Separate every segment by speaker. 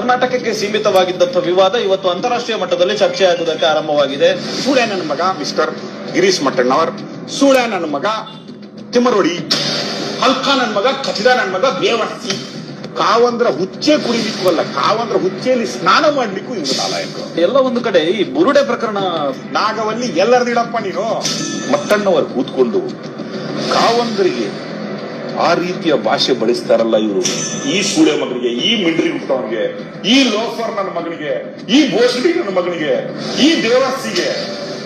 Speaker 1: ಕರ್ನಾಟಕಕ್ಕೆ ಸೀಮಿತವಾಗಿದ್ದಂಥ ವಿವಾದ ಇವತ್ತು ಅಂತಾರಾಷ್ಟ್ರೀಯ ಮಟ್ಟದಲ್ಲಿ ಚರ್ಚೆ ಆಗುವುದಕ್ಕೆ ಆರಂಭವಾಗಿದೆ.
Speaker 2: ಸೂಳೆ ನನ್ನ ಮಗ ಮಿಸ್ಟರ್ ಗಿರೀಶ್ ಮಟ್ಟಣ್ಣವರ್. ಸೂಳೆ ನನ್ನ ಮಗ ತಿಮ್ಮರೋಡಿ ಹಲ್ಕ ನನ್ನ ಮಗ ಖಚಿತ ನನ್ನ ಮಗ ಬೇವರ್ಸಿ ಕಾವಂದ್ರ ಹುಚ್ಚೆ ಕುಡಿಲಿಕ್ಕೂ ಅಲ್ಲ ಕಾವಂದ್ರ ಹುಚ್ಚೆಯಲ್ಲಿ ಸ್ನಾನ ಮಾಡ್ಲಿಕ್ಕೂ ಇವರು ನಾಲಾಯಕ
Speaker 1: ಎಲ್ಲ ಒಂದು ಕಡೆ ಈ ಬುರುಡೆ ಪ್ರಕರಣ
Speaker 2: ನಾಗವಲ್ಲಿ ಎಲ್ಲರದಿಡಪ್ಪ ನೀನು. ಮಟ್ಟಣ್ಣವರು ಕೂತ್ಕೊಂಡು ಕಾವಂದರಿಗೆ ಆ ರೀತಿಯ ಭಾಷೆ ಬಳಸ್ತಾರಲ್ಲ ಇವರು. ಈ ಸೂಳೆ ಮಗನಿಗೆ, ಈ ಮಿಂಡ್ರಿ ಹುಟ್ಟವನಿಗೆ ಈ ಲೋಫರ್ ನನ್ನ ಮಗನಿಗೆ, ಈ ಭೋಸಡಿ ನನ್ನ ಮಗನಿಗೆ, ಈ ದೇವಸ್ಥಿಗೆ,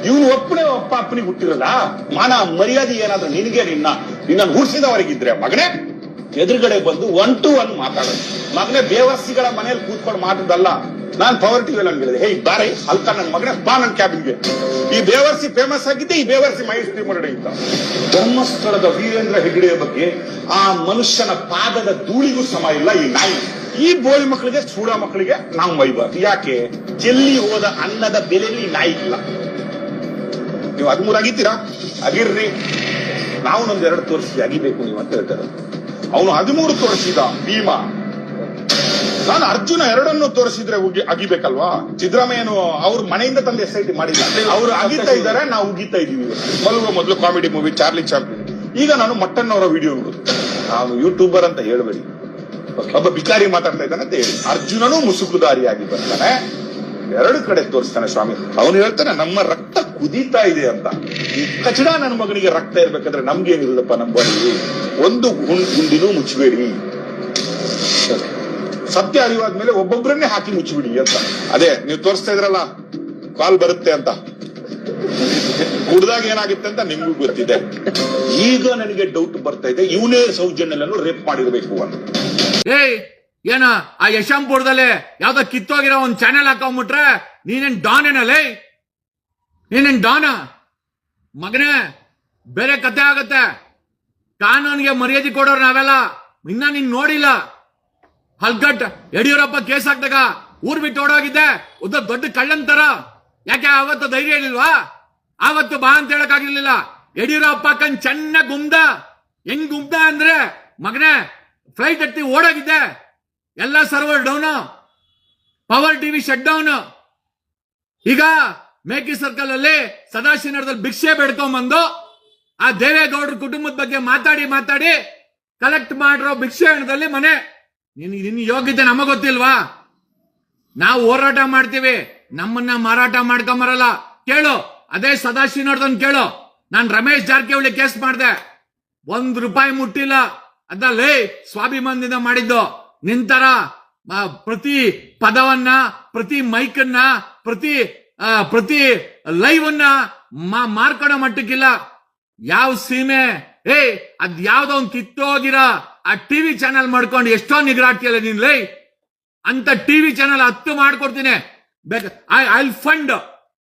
Speaker 2: ಇವನು ಒಪ್ಪನೆ ಅಪ್ಪ ಅಪ್ಪನಿಗೆ ಹುಟ್ಟಿರಲ್ಲ? ಮಾನ ಮರ್ಯಾದೆ ಏನಾದ್ರೂ ನಿನಗೆ, ನಿನ್ನ ನಿನ್ನ ಹುಡ್ಸಿದವರಿಗಿದ್ರೆ ಮಗನೇ, ಎದುರುಗಡೆ ಬಂದು ಒನ್ ಟು ಒನ್ ಮಾತಾಡೋದು ಮಗನೇ ದೇವಸ್ಸಿಗಳ ಮನೆಯಲ್ಲಿ ಕೂತ್ಕೊಂಡು ಮಾತಾಡಲ್ಲ ನಾನ್ ಪವರ್ ಟಿವಿ ಅಲ್ಲಿ ಹೇಳಿದೆ ಹೇ ಬಾರೆ, ಅಲ್ಕ ನನ್ನ ಮಗನ, ಬಾ ನನ್ನ ಕ್ಯಾಬಿನ್ಗೆ ಈ ಬೇವರ್ಸಿ ಫೇಮಸ್ ಆಗಿದ್ದೆ, ಈ ಬೇವರ್ಸಿ ಮಹೇಶ್ ತಿಮ್ಮರಡೆ ಇದ್ದ ಧರ್ಮಸ್ಥಳದ ವೀರೇಂದ್ರ ಹೆಗ್ಡೆಯ ಬಗ್ಗೆ ಆ ಮನುಷ್ಯನ ಪಾದದ ಧೂಳಿಗೂ ಸಮ ಇಲ್ಲ ಈ ನಾಯಿ. ಈ ಬೋಳಿ ಮಕ್ಕಳಿಗೆ, ಚೂಡ ಮಕ್ಕಳಿಗೆ ನಾವು ಮೈಬಾರ್ದು ಯಾಕೆ? ಚೆಲ್ಲಿ ಹೋದ ಅನ್ನದ ಬೆಲೆಯಲ್ಲಿ ನಾಯಿ ಇಲ್ಲ. ನೀವು ಹದಿಮೂರಾಗಿದ್ದೀರಾ ಅಗಿರ್ರಿ ನಾವು ನಮ್ದು ಎರಡು ತೋರಿಸಿ ಅಗಿಬೇಕು ನೀವು ಅಂತ ಹೇಳ್ತಾರೆ ಅವನು ಹದಿಮೂರು ತೋರಿಸಿದ ಭೀಮ. ನಾನು ಅರ್ಜುನ ಎರಡನ್ನು ತೋರಿಸಿದ್ರೆ ಅಗಿಬೇಕಲ್ವಾ? ಸಿದ್ದರಾಮಯ್ಯನು ಅವ್ರ ಮನೆಯಿಂದ ತಂದು ಎಸ್ ಐ ಟಿ ಅವ್ರು ಅಗಿತಾ ಇದ್ದಾರೆ, ನಾವು ಉಗಿತಾ ಇದೀವಿ. ಮಲಗುವ ಮೊದಲು ಕಾಮಿಡಿ ಮೂವಿ, ಚಾರ್ಲಿ ಚಾರ್ಲಿ ಈಗ ನಾನು ಮಟ್ಟಣ್ಣವರ ವಿಡಿಯೋ ನೋಡುದು. ನಾನು ಯೂಟ್ಯೂಬರ್ ಅಂತ ಹೇಳಬೇಡಿ. ಒಬ್ಬ ಬಿಕಾರಿ ಮಾತಾಡ್ತಾ ಇದ್ದಾನೆ ಅಂತ ಹೇಳಿ. ಅರ್ಜುನನು ಮುಸುಕುದಾರಿಯಾಗಿ ಬರ್ತಾನೆ. ಎರಡು ಕಡೆ ತೋರಿಸ್ತಾನೆ ಸ್ವಾಮಿ. ಅವನು ಹೇಳ್ತಾನೆ, ನಮ್ಮ ರಕ್ತ ಕುದೀತಾ ಇದೆ ಅಂತ. ಕಚಡ ನನ್ನ ಮಗನಿಗೆ ರಕ್ತ ಇರ್ಬೇಕಾದ್ರೆ ನಮ್ಗೇನಿಲ್ಲಪ್ಪ ನಮ್ಮ ಬಳಿ. ಒಂದು ಗುಂಡ್ ಗುಂಡಿನೂ ಮುಚ್ಚಬೇಡಿ ಸತ್ಯ ಅರಿವಾದ್ಮೇಲೆ ಒಬ್ಬೊಬ್ಬರನ್ನೇ ಹಾಕಿ ಮುಚ್ಚಿಬಿಡಿ ಅಂತ. ಅದೇ, ನೀವು ತೋರಿಸ್ತಾ ಇದ್ರಲ್ಲ, ಕಾಲ್ ಬರುತ್ತೆ ಅಂತ. ಕುಡ್ದಾಗ ಏನಾಗುತ್ತೆ ಅಂತ ನಿಮ್ಗೂ ಗೊತ್ತಿದೆ. ಈಗ ನನಗೆ ಡೌಟ್ ಬರ್ತಾ ಇದೆ, ಇವನೇ ಸೌಜನ್ಯನನ್ನು ರೇಪ್ ಮಾಡಿರ್ಬೇಕು ಅಂತ.
Speaker 3: ಏಯ್, ಏನ, ಆ ಯಶಂಪುರದಲ್ಲಿ ಯಾವ್ದೋ ಕಿತ್ತೋಗಿರೋ ಒಂದ್ ಚಾನೆಲ್ ಹಾಕೊಂಡ್ಬಿಟ್ರೆ ನೀನೇನ್ ಡಾನ್ ಏನಲ್ಲ ನೀನೇನ್ ಡಾನ ಮಗನೇ, ಬೇರೆ ಕತೆ ಆಗತ್ತೆ. ಕಾನೂನಿಗೆ ಮರ್ಯಾದೆ ಕೊಡೋರು ನಾವೆಲ್ಲ, ಇನ್ನ ನೀನ್ ನೋಡಿಲ್ಲ. ಹಲ್ಕಟ್ ಯಡಿಯೂರಪ್ಪ ಕೇಸ್ ಹಾಕ್ದಾಗ ಊರ್ ಬಿಟ್ಟು ಓಡೋಗಿದ್ದೆ. ಉದ್ದ ದೊಡ್ಡ ಕಳ್ಳಂತರ ಯಾಕೆ ಅವತ್ತು ಧೈರ್ಯ ಹೇಳಿಲ್ವಾ? ಆವತ್ತು ಬಾ ಅಂತ ಹೇಳಕ್ ಆಗಿರ್ಲಿಲ್ಲ ಯಡಿಯೂರಪ್ಪ ಕಣ್ ಚೆನ್ನ ಗುಮ್ದ. ಹೆಂಗ್ ಗುಮ್ದ ಅಂದ್ರೆ, ಮಗನೇ ಫ್ಲೈಟ್ ಹತ್ತಿ ಓಡೋಗಿದ್ದೆ. ಎಲ್ಲ server down power TV shut down ಈಗ ಮೇಕಿ ಸರ್ಕಲ್ ಅಲ್ಲಿ ಸದಾಶಿವನಗರದಲ್ಲಿ ಭಿಕ್ಷೆ ಬೇಡ್ಕೊಂಬಂದು ಆ ದೇವೇಗೌಡರ ಕುಟುಂಬದ ಬಗ್ಗೆ ಮಾತಾಡಿ ಮಾತಾಡಿ ಕಲೆಕ್ಟ್ ಮಾಡಿರೋ ಭಿಕ್ಷೆ ಹಣದಲ್ಲಿ ಮನೆ ನಿನ್ ನಿನ್ ಯೋಗ್ಯತೆ ನಮಗ್ ಗೊತ್ತಿಲ್ವಾ? ನಾವು ಹೋರಾಟ ಮಾಡ್ತೀವಿ, ನಮ್ಮನ್ನ ಮಾರಾಟ ಮಾಡ್ಕೊಂಬರಲ್ಲ. ಕೇಳು, ಅದೇ ಸದಾಶಿವನವ್ರದನ್ ಕೇಳು. ನಾನ್ ರಮೇಶ್ ಜಾರಕಿಹೊಳಿ ಕೇಸ್ ಮಾಡ್ದೆ. ಒಂದ್ ರೂಪಾಯಿ ಮುಟ್ಟಿಲ್ಲ. ಅದಲ್ಲೇ ಸ್ವಾಭಿಮಾನದಿಂದ ಮಾಡಿದ್ದು. ನಿಂತರ ಪ್ರತಿ ಪದವನ್ನ, ಪ್ರತಿ ಮೈಕನ್ನ, ಪ್ರತಿ ಪ್ರತಿ ಲೈವ್ ಅನ್ನ ಮಟ್ಟಕ್ಕಿಲ್ಲ. ಯಾವ ಸೀಮೆ? ಏ ಅದ್ ಯಾವ್ದೋ ಒಂದ್ ಕಿತ್ತೋಗಿರ ಆ ಟಿವಿ ಚಾನೆಲ್ ಮಾಡ್ಕೊಂಡು ಎಷ್ಟೋ ನಿಗ್ರಾಡ್ತಿಯಲ್ಲ ನೀನ್ ಲೈ? ಅಂತ ಟಿವಿ ಚಾನೆಲ್ ಹತ್ತು ಮಾಡ್ಕೊಡ್ತೀನಿ. ಬೇಕ ಐ ಐ ಫಂಡ್.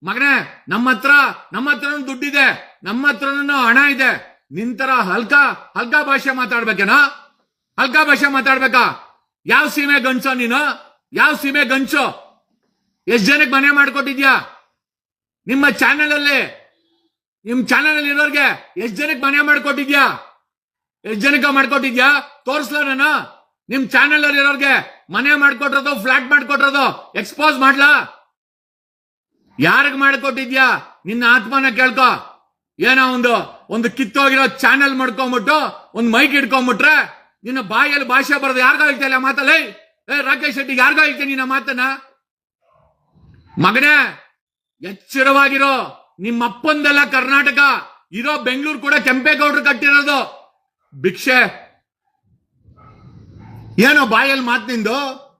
Speaker 3: ಮಗನೇ, ನಮ್ಮ ಹತ್ರ, ನಮ್ಮ ಹತ್ರನೂ ದುಡ್ಡಿದೆ. ನಮ್ಮ ಹತ್ರನೂ ಹಣ ಇದೆ. ನಿಂತರ ಹಲ್ಕ ಹಲ್ಕ ಭಾಷೆ ಮಾತಾಡ್ಬೇಕೇನೋ? ಹಲ್ಕ ಭಾಷೆ ಮಾತಾಡ್ಬೇಕಾ? ಯಾವ ಸೀಮೆ ಗಂಚೋ ನೀನು? ಯಾವ ಸೀಮೆ ಗಂಚೋ ಎಷ್ಟ್ ಜನಕ್ಕೆ ಮನೆ ಮಾಡ್ಕೊಟ್ಟಿದ್ಯಾ? ನಿಮ್ಮ ಚಾನೆಲ್ ಅಲ್ಲಿ ನಿಮ್ ಚಾನೆಲ್ ಅಲ್ಲಿ ಇರೋರ್ಗೆ ಎಷ್ಟ್ ಜನಕ್ಕೆ ಮನೆ ಮಾಡ್ಕೊಟ್ಟಿದ್ಯಾ? ಎಷ್ಟ್ ಜನಕ್ಕೆ ಮಾಡ್ಕೊಟ್ಟಿದ್ಯಾ? ತೋರಿಸ್ಲಾ ನಾನು? ನಿಮ್ ಚಾನೆಲ್ ಅಲ್ಲಿ ಇರೋರ್ಗೆ ಮನೆ ಮಾಡ್ಕೊಟ್ರದು ಫ್ಲಾಟ್ ಮಾಡ್ಕೊಟ್ರದು ಎಕ್ಸ್ಪೋಸ್ ಮಾಡ್ಲಾ? ಯಾರಿಗ್ ಮಾಡ್ಕೊಟ್ಟಿದ್ಯಾ? ನಿನ್ನ ಆತ್ಮನ ಕೇಳ್ಕೊ. ಏನೋ ಒಂದು ಒಂದು ಕಿತ್ತೋಗಿರೋ ಚಾನೆಲ್ ಮಾಡ್ಕೊಂಬಿಟ್ಟು, ಒಂದು ಮೈಕ್ ಇಟ್ಕೊಂಬಿಟ್ರೆ ನಿನ್ನ ಬಾಯಲ್ಲಿ ಭಾಷೆ ಬರೋದು ಯಾರಿಗೋ ಹೇಳ್ತಿಲ್ಲ ಮಾತಲ್ಲ? ಏ, ರಾಕೇಶ್ ಶೆಟ್ಟಿ, ಯಾರಿಗೋ ಹೇಳ್ತೀನಿ ನಿನ್ನ ಮಾತನ್ನ? ಮಗನೇ, ಎಚ್ಚರವಾಗಿರೋ ನಿಮ್ಮ ಅಪ್ಪಂದೆಲ್ಲ ಕರ್ನಾಟಕ, ಇರೋ ಬೆಂಗಳೂರು ಕೂಡ ಕೆಂಪೇಗೌಡರು ಕಟ್ಟಿರೋದು. ಭಿಕ್ಷೆ. ಏನೋ ಬಾಯಲ್ಲಿ ಮಾತು ನಿಂದು?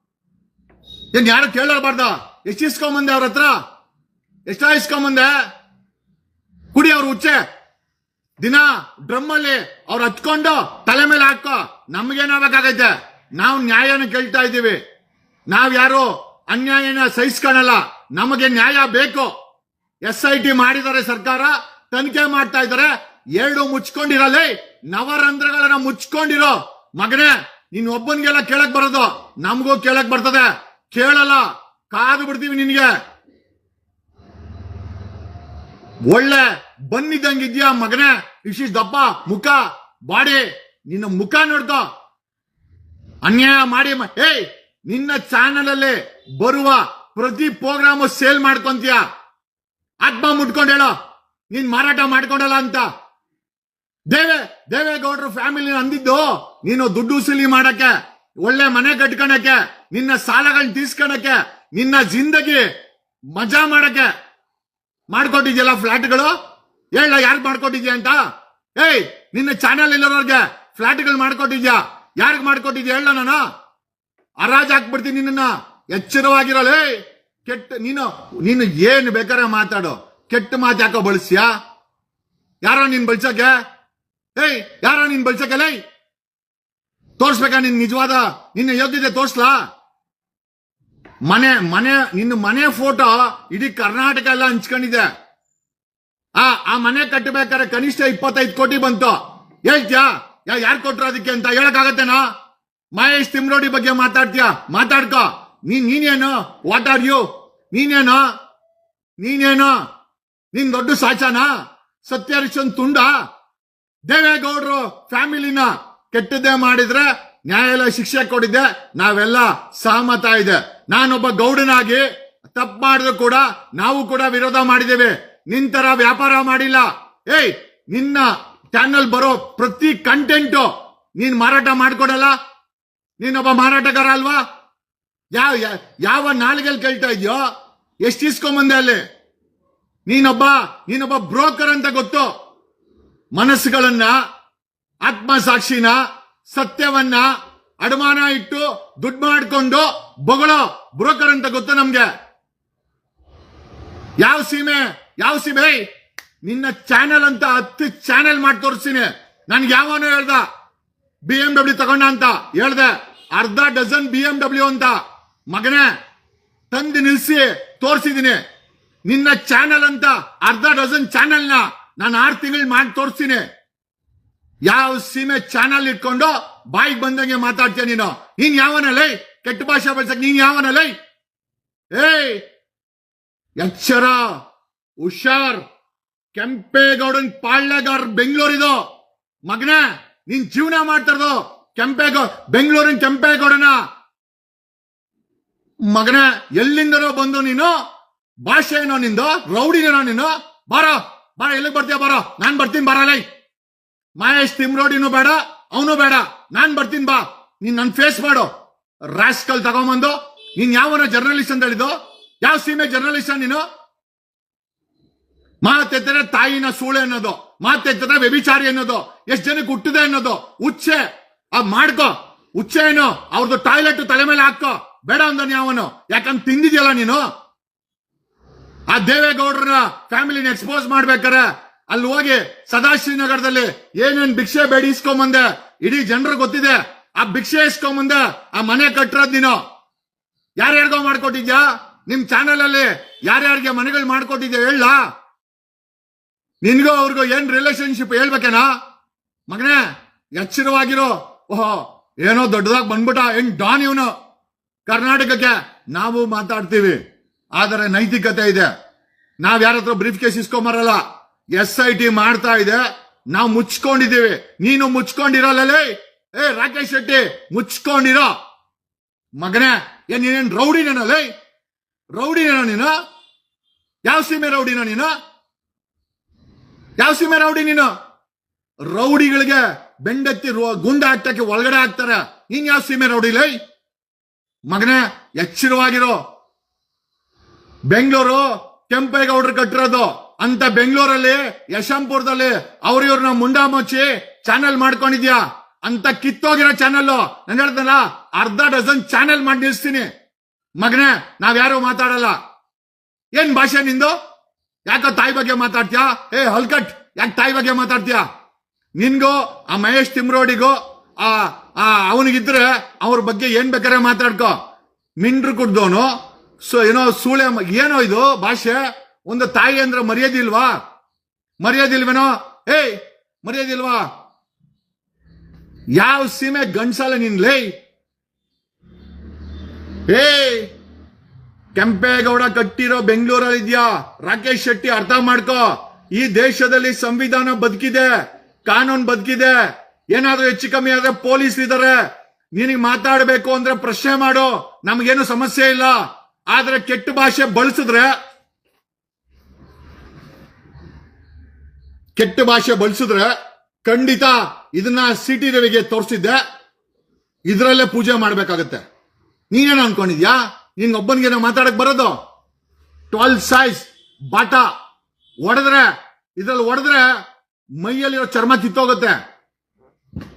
Speaker 3: ಏನ್ ಯಾರು ಕೇಳಬಾರ್ದ ಎಷ್ಟು ಇಸ್ಕೊಂಬಂದೆ ಅವ್ರ ಹತ್ರ? ಎಷ್ಟ ಇಸ್ಕೊಂಬಂದೆ. ಕುಡಿ ಅವ್ರ ಹುಚ್ಚೆ. ದಿನ ಡ್ರಮ್ ಅಲ್ಲಿ ಅವ್ರು ಹಚ್ಕೊಂಡು ತಲೆ ಮೇಲೆ ಹಾಕೋ. ನಮ್ಗೇನಾಗಬೇಕಾಗೈತೆ ನಾವು ನ್ಯಾಯನ ಕೇಳ್ತಾ ಇದ್ದೀವಿ. ನಾವ್ ಯಾರು ಅನ್ಯಾಯನ ಸಹಿಸ್ಕೊಳಲ್ಲ. ನಮಗೆ ನ್ಯಾಯ ಬೇಕು. ಎಸ್ ಐ ಟಿ ಮಾಡಿದ್ದಾರೆ ಸರ್ಕಾರ. ತನಿಖೆ ಮಾಡ್ತಾ ಇದ್ದಾರೆ. ಎರಡು ಮುಚ್ಕೊಂಡಿರಲಿ ನವರಂಧ್ರಗಳನ್ನ ಮುಚ್ಕೊಂಡಿರೋ. ಮಗನೇ, ನೀನ್ ಒಬ್ಬನ್ಗೆಲ್ಲ ಕೇಳಕ್ ಬರೋದು, ನಮಗೂ ಕೇಳಕ್ ಬರ್ತದೆ. ಕೇಳಲ್ಲ, ಕಾದು ಬಿಡ್ತೀವಿ ನಿನ್ಗೆ. ಒಳ್ಳೆ ಬಂದಿದ್ದಂಗಿದ್ಯಾ ಮಗನೇ? ಇಶಿ ದಪ್ಪ, ಮುಖ, ಬಾಡಿ, ನಿನ್ನ ಮುಖ ನೋಡ್ದ ಅನ್ಯಾಯ ಮಾಡಿ ಏಯ್, ನಿನ್ನ ಚಾನಲ್ ಅಲ್ಲಿ ಬರುವ ಪ್ರತಿ ಪ್ರೋಗ್ರಾಮು ಸೇಲ್ ಮಾಡ್ಕೊಂತೀಯ. ಆತ್ಮ ಮುಟ್ಕೊಂಡ ಹೇಳೋ, ನೀನ್ ಮಾರಾಟ ಮಾಡ್ಕೊಂಡಲ್ಲ ಅಂತ. ದೇವೆ, ದೇವೇಗೌಡರು ಫ್ಯಾಮಿಲಿ ಅಂದಿದ್ದು, ನೀನು ದುಡ್ಡು ವಸೂಲಿ ಮಾಡಕ್ಕೆ, ಒಳ್ಳೆ ಮನೆ ಕಟ್ಕೊಳಕ್ಕೆ ನಿನ್ನ ಸಾಲಗಳನ್ನ ತೀರ್ಸ್ಕೊಳಕ್ಕೆ ನಿನ್ನ ಜಿಂದಗಿ ಮಜಾ ಮಾಡಕ್ಕೆ ಮಾಡ್ಕೊಟ್ಟಿದ್ಯಲ್ಲ ಫ್ಲಾಟ್ಗಳು? ಹೇಳ ಯಾರು ಮಾಡ್ಕೊಟ್ಟಿದ್ಯಾ ಅಂತ? ಏಯ್, ನಿನ್ನ ಚಾನಲ್ ಇಲ್ಲರೋರ್ಗೆ ಫ್ಲಾಟ್ಗಳು ಮಾಡ್ಕೊಟ್ಟಿದ್ಯಾ? ಯಾರ್ಗೆ ಮಾಡ್ಕೊಟ್ಟಿದ್ಯಾ ಹೇಳ ನಾನು? ಹರಾಜ್ ಹಾಕ್ಬಿಡ್ತೀನಿ ನಿನ್ನ ಎಚ್ಚರವಾಗಿರಲೇ ಕೆಟ್ಟ, ನೀನು ನೀನು ಏನು ಬೇಕಾದ್ರೆ ಮಾತಾಡು. ಕೆಟ್ಟ ಮಾತು ಯಾಕೋ ಬಳಸ್ಯಾ ಯಾರೋ ನೀನ್ ಬಳಸಕ್ಕೆ ಏಯ್, ಯಾರ ನೀನ್ ಬಳಸಕ್ಕೆ ಲೈ ತೋರ್ಸ್ಬೇಕಾ ನಿನ್ ನಿಜವಾದ? ನಿನ್ನ ಯೋಗ್ಯತೆ ತೋರ್ಸ್ಲಾ? ಮನೆ ಮನೆ ನಿನ್ನ ಮನೆ ಫೋಟೋ ಇಡೀ ಕರ್ನಾಟಕ ಎಲ್ಲ ಹಂಚ್ಕೊಂಡಿದೆ. ಆ ಆ ಮನೆ ಕಟ್ಟಬೇಕಾದ್ರೆ ಕನಿಷ್ಠ ಇಪ್ಪತ್ತೈದು ಕೋಟಿ ಬಂತು. ಹೇಳ್ತ್ಯಾ? ಯಾ, ಯಾರು ಕೊಟ್ರು ಅದಕ್ಕೆ ಅಂತ ಹೇಳಕ್ಕಾಗತ್ತೇನಾ? ಮಹೇಶ್ ತಿಮ್ರೋಡಿ ಬಗ್ಗೆ ಮಾತಾಡ್ತೀಯ? ಮಾತಾಡ್ಕೋ. ನೀನ್, ನೀನೇನು? ವಾಟ್ ಆರ್ ಯು ನೀನೇನು? ನೀನೇನು? ನೀನ್ ದೊಡ್ಡ ಸಾಚನಾ? ಸತ್ಯಹರಿಶ್ಚಂದ್ ತುಂಡ? ದೇವೇಗೌಡರು ಫ್ಯಾಮಿಲಿನ ಕೆಟ್ಟದ್ದೇ ಮಾಡಿದ್ರೆ ನ್ಯಾಯಾಲಯ ಶಿಕ್ಷೆ ಕೊಟ್ಟಿದ್ದೆ ನಾವೆಲ್ಲ ಸಹಮತ ಇದೆ. ನಾನೊಬ್ಬ ಗೌಡನಾಗಿ ತಪ್ಪು ಮಾಡಿದ್ರು ಕೂಡ ನಾವು ಕೂಡ ವಿರೋಧ ಮಾಡಿದ್ದೇವೆ. ನಿಂತರ ವ್ಯಾಪಾರ ಮಾಡಿಲ್ಲ. ಏಯ್, ನಿನ್ನ ಚಾನಲ್ ಬರೋ ಪ್ರತಿ ಕಂಟೆಂಟು ನೀನ್ ಮಾರಾಟ ಮಾಡ್ಕೊಡಲ್ಲ? ನೀನೊಬ್ಬ ಮಾರಾಟಗಾರ ಅಲ್ವಾ? ಯಾವ ಯಾವ ನಾಲ್ಗೆಲ್ ಕೇಳ್ತಾ ಇದೆಯೋ? ಎಷ್ಟು ಇಸ್ಕೊಂಬಂದೆ ಅಲ್ಲಿ? ನೀನೊಬ್ಬ ನೀನೊಬ್ಬ ಬ್ರೋಕರ್ ಅಂತ ಗೊತ್ತು. ಮನಸ್ಸುಗಳನ್ನ, ಆತ್ಮಸಾಕ್ಷಿನ ಸತ್ಯವನ್ನ ಅಡಮಾನ ಇಟ್ಟು ದುಡ್ಡು ಮಾಡ್ಕೊಂಡು ಬೊಗಳೋ ಬ್ರೋಕರ್ ಅಂತ ಗೊತ್ತು ನಮ್ಗೆ? ಯಾವ ಸೀಮೆ ಯಾವ ಸೀಮೆ? ನಿನ್ನ ಚಾನೆಲ್ ಅಂತ ಹತ್ತು ಚಾನೆಲ್ ಮಾಡಿ ತೋರಿಸ್ತೀನಿ ನನ್ಗೆ ಯಾವನು ಹೇಳ್ದ ಬಿ ಎಂ ಡಬ್ಲ್ಯೂ ತಗೊಂಡ ಅಂತ ಹೇಳ್ದೆ. ಅರ್ಧ ಡಜನ್ ಬಿ ಎಂ ಡಬ್ಲ್ಯೂ ಅಂತ. ಮಗನೇ, ತಂದು ನಿಲ್ಸಿ ತೋರಿಸಿದೀನಿ ನಿನ್ನ ಚಾನೆಲ್ ಅಂತ ಅರ್ಧ ಡಜನ್ ಚಾನೆಲ್ನ ನಾನು ಆರು ತಿಂಗಳು ಮಾಡಿ ತೋರಿಸ್ತೀನಿ. ಯಾವ ಸೀಮೆ ಚಾನಲ್ ಇಟ್ಕೊಂಡು ಬಾಯಿಗೆ ಬಂದಂಗೆ ಮಾತಾಡ್ತೀಯ ನೀನು? ನೀನ್ ಲೈ? ಕೆಟ್ಟ ಭಾಷೆ ಬಳಸಕ್ ನೀನ್ ಯಾವನಲ್ಲೇ ಏಯ್! ಎಚ್ಚರ ಹುಷಾರ್, ಕೆಂಪೇಗೌಡನ್ ಪಾಳ್ಯಗಾರ್ ಬೆಂಗಳೂರಿದು. ಮಗನ, ನೀನ್ ಜೀವನ ಮಾಡ್ತಾರದು ಕೆಂಪೇಗೌಡ ಬೆಂಗಳೂರಿನ ಕೆಂಪೇಗೌಡನ. ಮಗನ, ಎಲ್ಲಿಂದನೋ ಬಂದು ನೀನು, ಭಾಷೆ ಏನೋ ನಿಂದು, ರೌಡಿನೇನೋ ನೀನು, ಬಾರೋ. ಬಾರ ಎಲ್ಲಿಗೆ ಬರ್ತೀಯ? ಬಾರೋ. ನಾನ್ ಬರ್ತೀನಿ, ಬಾರಲೈ. ಮಹೇಶ್ ತಿಮ್ರೋಡಿನೂ ಬೇಡ, ಅವನು ಬೇಡ. ನಾನ್ ಬರ್ತೀನಿ, ಬಾ. ನೀನ್ ನನ್ ಫೇಸ್ ಮಾಡು. ರಾಸ್ಕಲ್ ತಗೊಂಬಂದು. ನೀನ್ ಯಾವನ ಜರ್ನಲಿಸ್ಟ್ ಅಂತ ಹೇಳಿದ್ದು? ಯಾವ ಸೀಮೆ ಜರ್ನಲಿಸ್ಟ್ ನೀನು? ಮಾತೆತ್ತರೆ ತಾಯಿನ ಸೂಳೆ ಅನ್ನೋದು. ಮಾತೆತ್ತರೆ ವ್ಯಭಿಚಾರಿ ಅನ್ನೋದು. ಎಷ್ಟು ಜನಕ್ಕೆ ಹುಟ್ಟಿದೆ ಅನ್ನೋದು. ಉಚ್ಚೆ ಆ, ಮಾಡ್ಕೋ. ಉಚ್ಚೆ ಏನು? ಅವ್ರದ್ದು ಟಾಯ್ಲೆಟ್ ತಲೆ ಮೇಲೆ ಹಾಕೋ ಬೇಡ ಅಂದನ್ ಅವನು ಯಾಕಂತ ತಿಂದಿದ್ಯಲ್ಲ ನೀನು? ಆ ದೇವೇಗೌಡರ ಫ್ಯಾಮಿಲಿನ ಎಕ್ಸ್ಪೋಸ್ ಮಾಡ್ಬೇಕಾರೆ ಅಲ್ಲಿ ಹೋಗಿ ಸದಾಶಿವನಗರದಲ್ಲಿ ಏನೇನ್ ಭಿಕ್ಷೆ ಬೇಡಿ ಇಸ್ಕೊಂಬಂದೆ, ಇಡೀ ಜನರು ಗೊತ್ತಿದೆ. ಆ ಭಿಕ್ಷೆ ಇಸ್ಕೊಂಬಂದೆ ಆ ಮನೆ ಕಟ್ಟಿರೋದ್ ನೀನು. ಯಾರ್ಯಾರಿಗೋ ಮಾಡ್ಕೊಟ್ಟಿದ್ಯಾ? ನಿಮ್ ಚಾನೆಲ್ ಅಲ್ಲಿ ಯಾರ್ಯಾರಿಗೆ ಮನೆಗಳು ಮಾಡ್ಕೊಟ್ಟಿದ್ಯಾ ಹೇಳ. ನಿನ್ಗೋ ಅವ್ರಿಗೂ ಏನ್ ರಿಲೇಶನ್ಶಿಪ್ ಹೇಳ್ಬೇಕೇನಾ? ಮಗನೇ, ಎಚ್ಚರವಾಗಿರೋ. ಓಹೋ, ಏನೋ ದೊಡ್ಡದಾಗಿ ಬಂದ್ಬಿಟ್ಟ. ಹೆಂಗ್ ಡಾನ್ ಇವನು? ಕರ್ನಾಟಕಕ್ಕೆ ನಾವು ಮಾತಾಡ್ತೀವಿ. ಆದರೆ ನೈತಿಕತೆ ಇದೆ. ನಾವ್ ಯಾರ ಹತ್ರ ಬ್ರೀಫ್ ಕೇಸ್ ಇಸ್ಕೊಂಬರಲ್ಲ ಎಸ್ ಐ ಟಿ ಮಾಡ್ತಾ ಇದೆ. ನಾವು ಮುಚ್ಕೊಂಡಿದ್ದೀವಿ. ನೀನು ಮುಚ್ಕೊಂಡಿರಲ್ಲ ಏ, ರಾಕೇಶ್ ಶೆಟ್ಟಿ, ಮುಚ್ಕೊಂಡಿರೋ? ಮಗನೇ ಏನ್ ನೀನೇನ್ ರೌಡಿನೇನ ಲೈ? ರೌಡಿನೇನ ನೀನು? ಯಾವ ಸೀಮೆ ರೌಡಿನ ನೀನು? ಯಾವ ಸೀಮೆ ರೌಡಿ ನೀನು? ರೌಡಿಗಳಿಗೆ ಬೆಂಡೆತ್ತಿ ಗುಂಡ ಹಾಕ್ತಕ್ಕೆ ಒಳಗಡೆ ಹಾಕ್ತಾರೆ. ನೀನ್ ಯಾವ ಸೀಮೆ ರೌಡಿ ಲೈ? ಮಗನೇ, ಎಚ್ಚರವಾಗಿರೋ ಬೆಂಗಳೂರು ಕೆಂಪೇಗೌಡರು ಕಟ್ಟಿರೋದು. ಅಂತ ಬೆಂಗಳೂರಲ್ಲಿ ಯಶಂಪುರದಲ್ಲಿ ಅವ್ರ ಇವ್ರನ್ನ ಮುಂಡಾ ಮುಚ್ಚಿ ಚಾನೆಲ್ ಮಾಡ್ಕೊಂಡಿದ್ಯಾ? ಅಂತ ಕಿತ್ತೋಗಿರೋ ಚಾನೆಲ್ ನಾನು ಹೇಳ್ತಾನ ಅರ್ಧ ಡಜನ್ ಚಾನೆಲ್ ಮಾಡಿ ನಿಲ್ಸ್ತೀನಿ. ಮಗನೇ ನಾವ್ಯಾರು ಮಾತಾಡಲ್ಲ. ಏನ್ ಭಾಷೆ ನಿಂದು? ಯಾಕ ತಾಯಿ ಬಗ್ಗೆ ಮಾತಾಡ್ತೀಯಾ? ಏ, ಹಲ್ಕಟ್, ಯಾಕೆ ತಾಯಿ ಬಗ್ಗೆ ಮಾತಾಡ್ತೀಯಾ? ನಿನ್ಗೂ, ಆ ಮಹೇಶ್ ತಿಮ್ರೋಡಿಗೂ, ಆ ಆ, ಅವನಿಗಿದ್ರೆ ಅವ್ರ ಬಗ್ಗೆ ಏನ್ ಬೇಕಾರೆ ಮಾತಾಡ್ಕೋ. ಮಿಂಡ್ರು ಕುಡ್ದವನು ಸೊ ಏನೋ ಸೂಳೆ ಏನೋ ಇದು ಭಾಷೆ? ಒಂದು ತಾಯಿ ಅಂದ್ರೆ ಮರ್ಯಾದಿಲ್ವಾ ಮರ್ಯಾದಿಲ್ವೇನೋ ಏಯ್ ಮರ್ಯಾದಿಲ್ವಾ ಯಾವ ಸೀಮೆ ಗಂಡ್ಸಲ್ಲ ನಿನ್ ಲೇ ಏಯ್, ಕೆಂಪೇಗೌಡ ಕಟ್ಟಿರೋ ಬೆಂಗಳೂರಲ್ಲಿ ಇದೆಯಾ? ರಾಕೇಶ್ ಶೆಟ್ಟಿ, ಅರ್ಥ ಮಾಡ್ಕೋ. ಈ ದೇಶದಲ್ಲಿ ಸಂವಿಧಾನ ಬದುಕಿದೆ, ಕಾನೂನು ಬದುಕಿದೆ. ಏನಾದ್ರೂ ಹೆಚ್ಚು ಕಮ್ಮಿ ಆದ್ರೆ ಪೊಲೀಸ್ ಇದಾರೆ. ನಿನಗೆ ಮಾತಾಡಬೇಕು ಅಂದ್ರೆ ಪ್ರಶ್ನೆ ಮಾಡು. ನಮಗೇನು ಸಮಸ್ಯೆ ಇಲ್ಲ. ಆದ್ರೆ ಕೆಟ್ಟ ಭಾಷೆ ಬಳಸಿದ್ರೆ, ಕೆಟ್ಟ ಭಾಷೆ ಬಳಸಿದ್ರೆ ಖಂಡಿತ ಇದನ್ನ ಸಿಟಿ ರವಿಗೆ ತೋರಿಸಿದ್ದೆ. ಇದರಲ್ಲೇ ಪೂಜೆ ಮಾಡ್ಬೇಕಾಗತ್ತೆ. ನೀನೇನು ಅನ್ಕೊಂಡಿದ್ಯಾ? ನಿನ್ಗೊಬ್ಬನಿಗೆ ಮಾತಾಡಕ್ ಬರೋದು? ಟ್ವೆಲ್ ಸೈಜ್ ಬಾಟಾ ಹೊಡೆದ್ರೆ ಇದ್ರಲ್ಲಿ ಹೊಡೆದ್ರೆ ಮೈಯಲ್ಲಿರೋ ಚರ್ಮ ಕಿತ್ತೋಗುತ್ತೆ.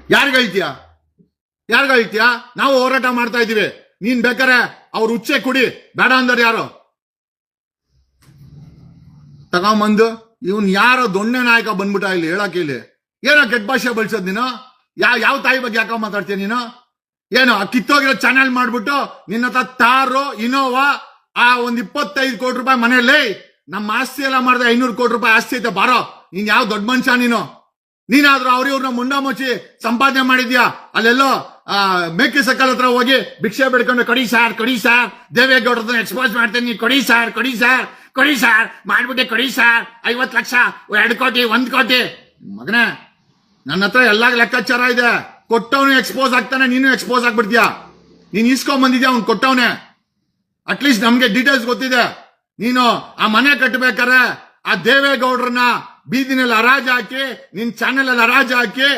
Speaker 3: ಯಾರಿಗ ಹೇಳ್ತೀಯ? ಯಾರಿಗ ಹೇಳ್ತೀಯ? ನಾವು ಹೋರಾಟ ಮಾಡ್ತಾ ಇದೀವಿ ನೀನ್ ಬೇಕಾರೆ ಅವ್ರ ಉಚ್ಚೆ ಕುಡಿ. ಬೇಡ ಅಂದರ್ ಯಾರು? ತಗೊಂಬಂದು. ಇವನ್ ಯಾರೋ ದೊಣ್ಣೆ ನಾಯಕ ಬಂದ್ಬಿಟ್ಟ ಇಲ್ಲಿ ಹೇಳಕ್ ಇಲ್ಲಿ. ಏನೋ ಕೆಟ್ಟ ಭಾಷೆ ಬಳಸೋದ್ ನೀನು? ಯಾವ ಯಾವ ತಾಯಿ ಬಗ್ಗೆ ಯಾಕೋ ಮಾತಾಡ್ತೀಯ ನೀನು? ಏನು ಕಿತ್ತೋಗಿರೋ ಚಾನೆಲ್ ಮಾಡ್ಬಿಟ್ಟು ನಿನ್ನ ಹತ್ರ ತಾರು, ಇನೋವಾ, ಆ ಒಂದ್ ಇಪ್ಪತ್ತೈದು ಕೋಟಿ ರೂಪಾಯಿ ಮನೆಯಲ್ಲಿ ನಮ್ಮ ಆಸ್ತಿ ಎಲ್ಲ ಮಾಡಿದ್ರೆ ಐನೂರು ಕೋಟಿ ರೂಪಾಯಿ ಆಸ್ತಿ ಐತೆ ಬಾರೋ. ನೀನ್ ಯಾವ ದೊಡ್ಡ ಮನುಷ್ಯ ನೀನು? ನೀನಾದ್ರೂ ಅವ್ರಿವ್ರನ್ನ ಮುಂಡ ಮುಚ್ಚಿ ಸಂಪಾದನೆ ಮಾಡಿದ್ಯಾ? ಅಲ್ಲೆಲ್ಲೋ ಮೇಕೆ ಸಕ್ಕಲ್ ಹತ್ರ ಹೋಗಿ ಭಿಕ್ಷೆ ಬೇಡ್ಕೊಂಡು ಕಡಿ ಸಾರ್ ಕಡಿ ಸಾರ್ ದೇವೇಗೌಡರನ್ನ ಎಕ್ಸ್ಪೋಸ್ ಮಾಡ್ತೀನಿ. ಕೊಡಿ ಸಾರ್ ಕೊಡಿ ಸಾರ್ ಕೊಡಿ ಸಾರ್ ಮಾಡ್ಬಿಟ್ಟೆ, ಕೊಡಿ ಸಾರ್ ಐವತ್ತು ಲಕ್ಷ, ಎರಡು ಕೋಟಿ, ಒಂದ್ ಕೋಟಿ. ಮಗನೇ, ನನ್ನ ಹತ್ರ ಎಲ್ಲ ಲೆಕ್ಕಾಚಾರ ಇದೆ. ಕೊಟ್ಟವನು ಎಕ್ಸ್ಪೋಸ್ ಆಗ್ತಾನೆ, ನೀನು ಎಕ್ಸ್ಪೋಸ್ ಆಗ್ಬಿಡ್ತೀಯಾ? ನೀನ್ ಇಸ್ಕೊಂಡ್ ಬಂದಿದ್ಯಾ ಅವ್ನು ಕೊಟ್ಟವನೇ? ಅಟ್ಲೀಸ್ಟ್ ನಮ್ಗೆ ಡೀಟೇಲ್ಸ್ ಗೊತ್ತಿದೆ. ನೀನು ಆ ಮನೆ ಕಟ್ಟಬೇಕಾರೆ ಆ ದೇವೇಗೌಡರನ್ನ ಬೀದಿನಲ್ಲಿ ಹರಾಜು ಹಾಕಿ ನಿನ್ ಚಾನೆಲ್ ಅಲ್ಲಿ ಹರಾಜ್ ಹಾಕಿ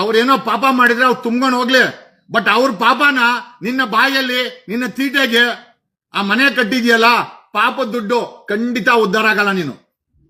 Speaker 3: ಅವ್ರೇನೋ ಪಾಪ ಮಾಡಿದ್ರೆ ಅವ್ರು ತುಂಬ್ಕೊಂಡು ಹೋಗ್ಲಿ. ಬಟ್ ಅವ್ರ ಪಾಪನ ನಿನ್ನ ಬಾಯಲ್ಲಿ, ನಿನ್ನ ತೀಟೆಗೆ ಆ ಮನೆ ಕಟ್ಟಿದ್ಯಲ್ಲ ಪಾಪ ದುಡ್ಡು ಖಂಡಿತ ಉದ್ಧಾರ ಆಗಲ್ಲ ನೀನು.